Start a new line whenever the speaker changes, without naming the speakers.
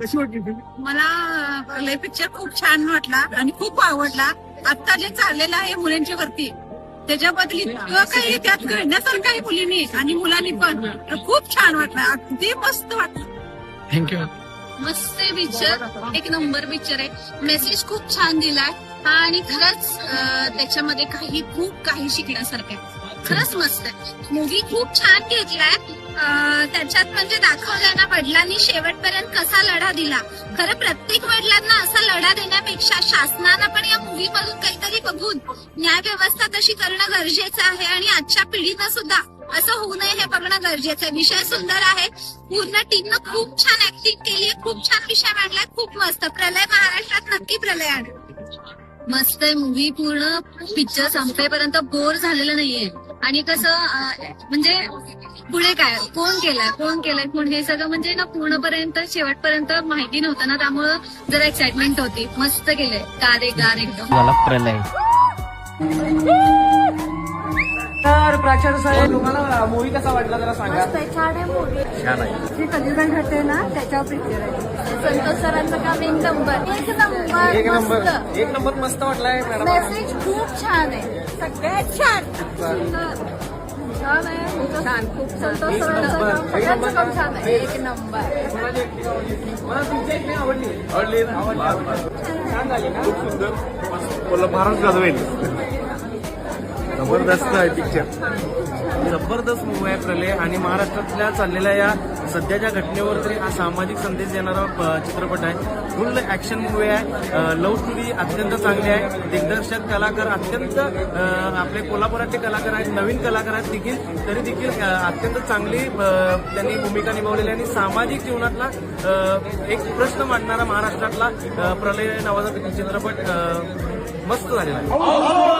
कशी वाटली
मला लय पिक्चर खूप छान वाटला आणि खूप आवडला. आता जे चाललेलं आहे मुलींच्या वरती त्याच्याबद्दल इतकं काही त्यात घडण्यासारखं आहे मुलींनी आणि मुलांनी पण तर खूप छान वाटलं. अगदी मस्त वाटलं.
थँक्यू
मस्त पिक्चर एक नंबर पिक्चर आहे. मेसेज खूप छान दिलाय हा आणि खरंच अं, त्याच्यामध्ये काही खूप काही शिकण्यासारखं आहे. खरंच मस्त आहे. मूवी खूप छान घेतलाय अं, त्याच्यात म्हणजे दाखवलंय ना वडिलांनी शेवटपर्यंत कसा लढा दिला. खरं प्रत्येक वडिलांना असा लढा देण्यापेक्षा शासनानं पण या मूवी मधून काहीतरी बघून न्याय व्यवस्था तशी करणं गरजेचं आहे आणि आजच्या पिढीनं सुद्धा असं होऊ नये हे बघणं गरजेचं आहे. विषय सुंदर आहे. पूर्ण टीमनं खूप छान ऍक्टिंग केली आहे. खूप छान विषय मांडलाय. खूप मस्त. प्रलय महाराष्ट्रात नक्की प्रलय आण मस्त आहे. मूवी पूर्ण पिक्चर संपेपर्यंत बोर झालेलं नाहीये. आणि कसं म्हणजे पुढे काय कोण केलंय कोण केलंय कोण हे सगळं म्हणजे ना पूर्णपर्यंत शेवटपर्यंत माहिती नव्हतं ना त्यामुळं जरा एक्साइटमेंट होती. मस्त केलंय. गार एक गार एकदम.
प्रलय. तर प्राचार्य साहेब तुम्हाला मूवी कसा वाटला जरा सांगा.
छान आहे मूवी
छान आहे.
जे कलियुगात घडते ना त्याच्यावर पिक्चर आहे. संतोष सरांचं काम एक नंबर. एक नंबर
एक नंबर
मस्त
एक नंबर मस्त वाटलाय मॅडम.
मेसेज खूप छान आहे. सगळ्यात छान सुंदर. छान आहे छान खूप संतोष सगळ्यांचं. काम छान आहे एक नंबर
आवडली आवडली
मला गाजवेल जबरदस्त आहे पिक्चर
जबरदस्त मूवी आहे प्रलय आणि महाराष्ट्रातल्या चाललेल्या या सध्याच्या घटनेवर तरी हा सामाजिक संदेश देणारा प- चित्रपट आहे. फुल ऍक्शन मूवी आहे. लव्ह स्टोरी अत्यंत चांगली आहे. दिग्दर्शक कलाकार अत्यंत आपले कोल्हापुरातले कलाकार आहेत नवीन कलाकार आहेत देखील. तरी देखील अत्यंत चांगली त्यांनी भूमिका निभावलेली आहे आणि सामाजिक जीवनातला एक प्रश्न मांडणारा महाराष्ट्रातला प्रलय नावाचा चित्रपट मस्त झालेला आहे.